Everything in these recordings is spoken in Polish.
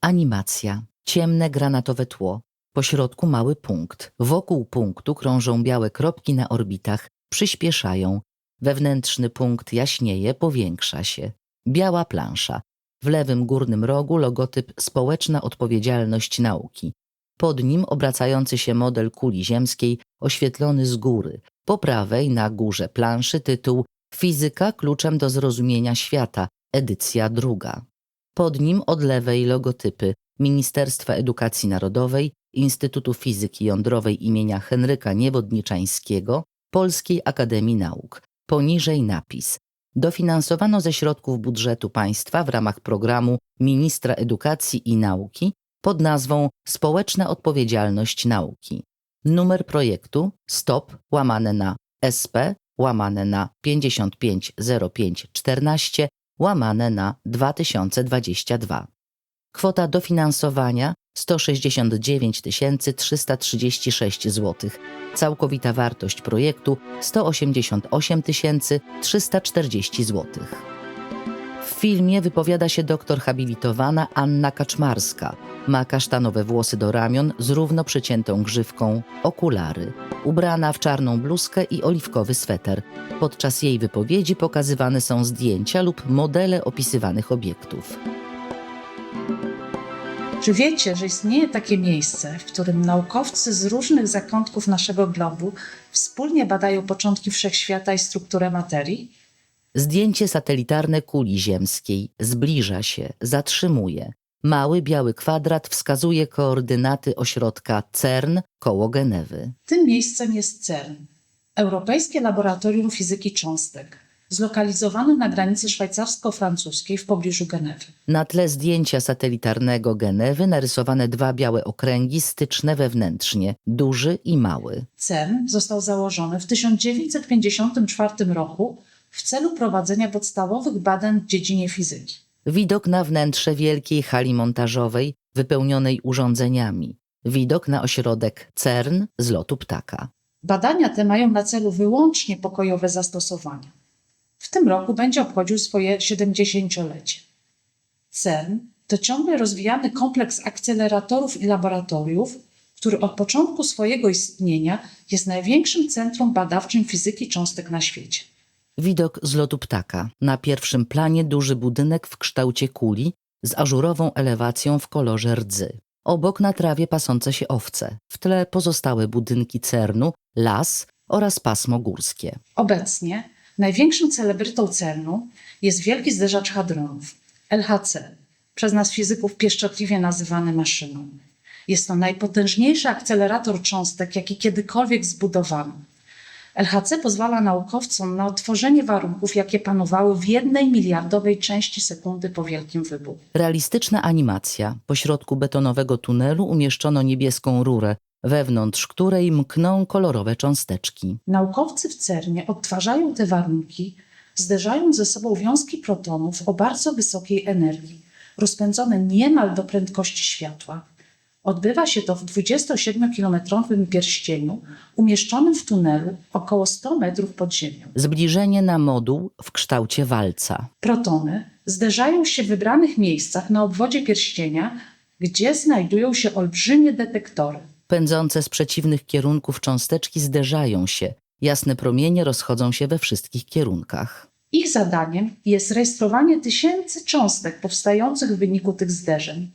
Animacja. Ciemne granatowe tło. Po środku mały punkt. Wokół punktu krążą białe kropki na orbitach. Przyspieszają. Wewnętrzny punkt jaśnieje, powiększa się. Biała plansza. W lewym górnym rogu logotyp Społeczna odpowiedzialność nauki. Pod nim obracający się model kuli ziemskiej oświetlony z góry. Po prawej na górze planszy tytuł Fizyka kluczem do zrozumienia świata, edycja druga. Pod nim od lewej logotypy Ministerstwa Edukacji Narodowej, Instytutu Fizyki Jądrowej imienia Henryka Niewodniczańskiego, Polskiej Akademii Nauk. Poniżej napis. Dofinansowano ze środków budżetu państwa w ramach programu Ministra Edukacji i Nauki pod nazwą Społeczna Odpowiedzialność Nauki. Numer projektu stop łamane na SP łamane na 550514 łamane na 2022. Kwota dofinansowania 169 336 zł. Całkowita wartość projektu 188 340 zł. Filmie wypowiada się doktor habilitowana Anna Kaczmarska. Ma kasztanowe włosy do ramion z równo przyciętą grzywką, okulary. Ubrana w czarną bluzkę i oliwkowy sweter. Podczas jej wypowiedzi pokazywane są zdjęcia lub modele opisywanych obiektów. Czy wiecie, że istnieje takie miejsce, w którym naukowcy z różnych zakątków naszego globu wspólnie badają początki wszechświata i strukturę materii? Zdjęcie satelitarne kuli ziemskiej zbliża się, zatrzymuje. Mały biały kwadrat wskazuje koordynaty ośrodka CERN koło Genewy. Tym miejscem jest CERN, Europejskie Laboratorium Fizyki Cząstek, zlokalizowane na granicy szwajcarsko-francuskiej w pobliżu Genewy. Na tle zdjęcia satelitarnego Genewy narysowane dwa białe okręgi styczne wewnętrznie, duży i mały. CERN został założony w 1954 roku w celu prowadzenia podstawowych badań w dziedzinie fizyki. Widok na wnętrze wielkiej hali montażowej wypełnionej urządzeniami. Widok na ośrodek CERN z lotu ptaka. Badania te mają na celu wyłącznie pokojowe zastosowania. W tym roku będzie obchodził swoje 70-lecie. CERN to ciągle rozwijany kompleks akceleratorów i laboratoriów, który od początku swojego istnienia jest największym centrum badawczym fizyki cząstek na świecie. Widok z lotu ptaka. Na pierwszym planie duży budynek w kształcie kuli z ażurową elewacją w kolorze rdzy. Obok na trawie pasące się owce. W tle pozostałe budynki CERNu, las oraz pasmo górskie. Obecnie największym celebrytą CERNu jest wielki zderzacz hadronów LHC, przez nas fizyków pieszczotliwie nazywany maszyną. Jest to najpotężniejszy akcelerator cząstek, jaki kiedykolwiek zbudowano. LHC pozwala naukowcom na odtworzenie warunków, jakie panowały w jednej miliardowej części sekundy po wielkim wybuchu. Realistyczna animacja. Pośrodku betonowego tunelu umieszczono niebieską rurę, wewnątrz której mkną kolorowe cząsteczki. Naukowcy w CERNie odtwarzają te warunki, zderzając ze sobą wiązki protonów o bardzo wysokiej energii, rozpędzone niemal do prędkości światła. Odbywa się to w 27-kilometrowym pierścieniu umieszczonym w tunelu około 100 metrów pod ziemią. Zbliżenie na moduł w kształcie walca. Protony zderzają się w wybranych miejscach na obwodzie pierścienia, gdzie znajdują się olbrzymie detektory. Pędzące z przeciwnych kierunków cząsteczki zderzają się. Jasne promienie rozchodzą się we wszystkich kierunkach. Ich zadaniem jest rejestrowanie tysięcy cząstek powstających w wyniku tych zderzeń.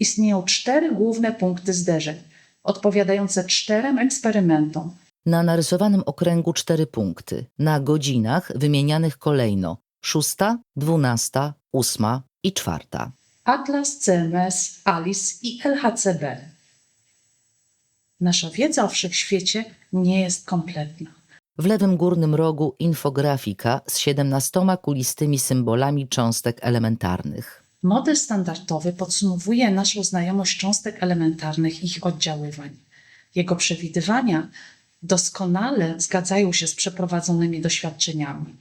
Istnieją cztery główne punkty zderzeń, odpowiadające czterem eksperymentom. Na narysowanym okręgu cztery punkty, na godzinach wymienianych kolejno szósta, dwunasta, ósma i czwarta. Atlas, CMS, ALICE i LHCb. Nasza wiedza o wszechświecie nie jest kompletna. W lewym górnym rogu infografika z 17 kulistymi symbolami cząstek elementarnych. Model standardowy podsumowuje naszą znajomość cząstek elementarnych i ich oddziaływań. Jego przewidywania doskonale zgadzają się z przeprowadzonymi doświadczeniami.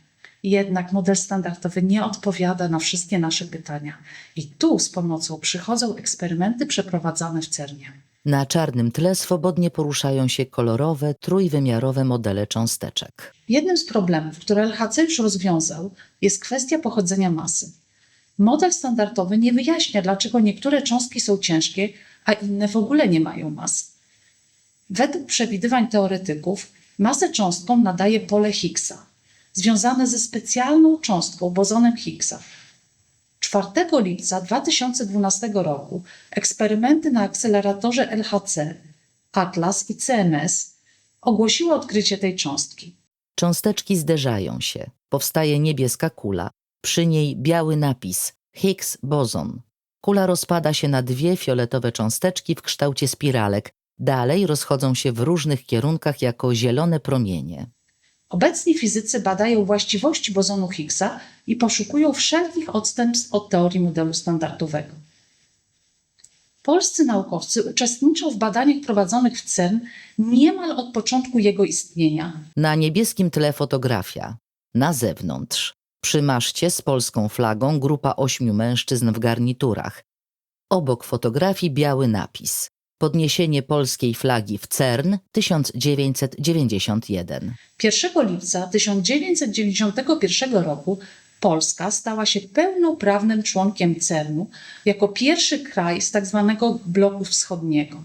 Jednak model standardowy nie odpowiada na wszystkie nasze pytania. I tu z pomocą przychodzą eksperymenty przeprowadzane w CERNie. Na czarnym tle swobodnie poruszają się kolorowe, trójwymiarowe modele cząsteczek. Jednym z problemów, które LHC już rozwiązał, jest kwestia pochodzenia masy. Model standardowy nie wyjaśnia, dlaczego niektóre cząstki są ciężkie, a inne w ogóle nie mają mas. Według przewidywań teoretyków masę cząstkom nadaje pole Higgsa, związane ze specjalną cząstką bozonem Higgsa. 4 lipca 2012 roku eksperymenty na akceleratorze LHC, Atlas i CMS ogłosiły odkrycie tej cząstki. Cząsteczki zderzają się. Powstaje niebieska kula. Przy niej biały napis Higgs boson. Kula rozpada się na dwie fioletowe cząsteczki w kształcie spiralek. Dalej rozchodzą się w różnych kierunkach jako zielone promienie. Obecni fizycy badają właściwości bozonu Higgsa i poszukują wszelkich odstępstw od teorii modelu standardowego. Polscy naukowcy uczestniczą w badaniach prowadzonych w CERN niemal od początku jego istnienia. Na niebieskim tle fotografia. Na zewnątrz. Przy maszcie z polską flagą grupa ośmiu mężczyzn w garniturach. Obok fotografii biały napis. Podniesienie polskiej flagi w CERN 1991. 1 lipca 1991 roku Polska stała się pełnoprawnym członkiem CERN-u jako pierwszy kraj z tzw. bloku wschodniego.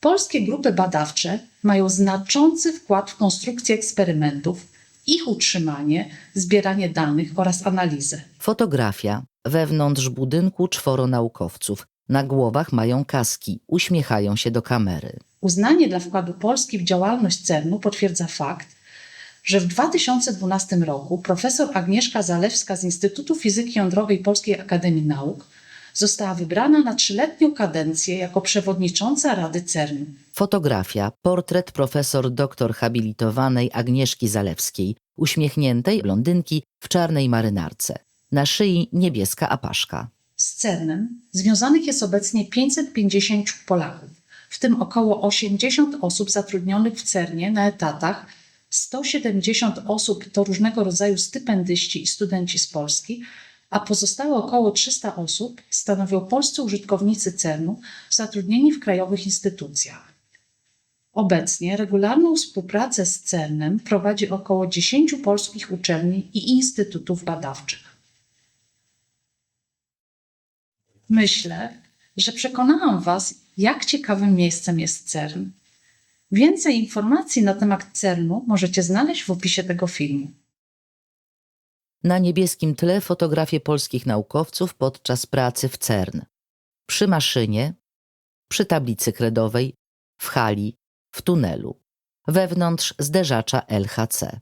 Polskie grupy badawcze mają znaczący wkład w konstrukcję eksperymentów, ich utrzymanie, zbieranie danych oraz analizę. Fotografia. Wewnątrz budynku czworo naukowców. Na głowach mają kaski, uśmiechają się do kamery. Uznanie dla wkładu Polski w działalność CERN-u potwierdza fakt, że w 2012 roku profesor Agnieszka Zalewska z Instytutu Fizyki Jądrowej Polskiej Akademii Nauk została wybrana na trzyletnią kadencję jako przewodnicząca Rady CERN. Fotografia. Portret profesor doktor habilitowanej Agnieszki Zalewskiej, uśmiechniętej blondynki w czarnej marynarce. Na szyi niebieska apaszka. Z CERN-em związanych jest obecnie 550 Polaków, w tym około 80 osób zatrudnionych w CERN-ie na etatach, 170 osób to różnego rodzaju stypendyści i studenci z Polski, a pozostałe około 300 osób stanowią polscy użytkownicy CERN-u zatrudnieni w krajowych instytucjach. Obecnie regularną współpracę z CERN-em prowadzi około 10 polskich uczelni i instytutów badawczych. Myślę, że przekonałam Was, jak ciekawym miejscem jest CERN. Więcej informacji na temat CERN-u możecie znaleźć w opisie tego filmu. Na niebieskim tle fotografie polskich naukowców podczas pracy w CERN. Przy maszynie, przy tablicy kredowej, w hali, w tunelu. Wewnątrz zderzacza LHC.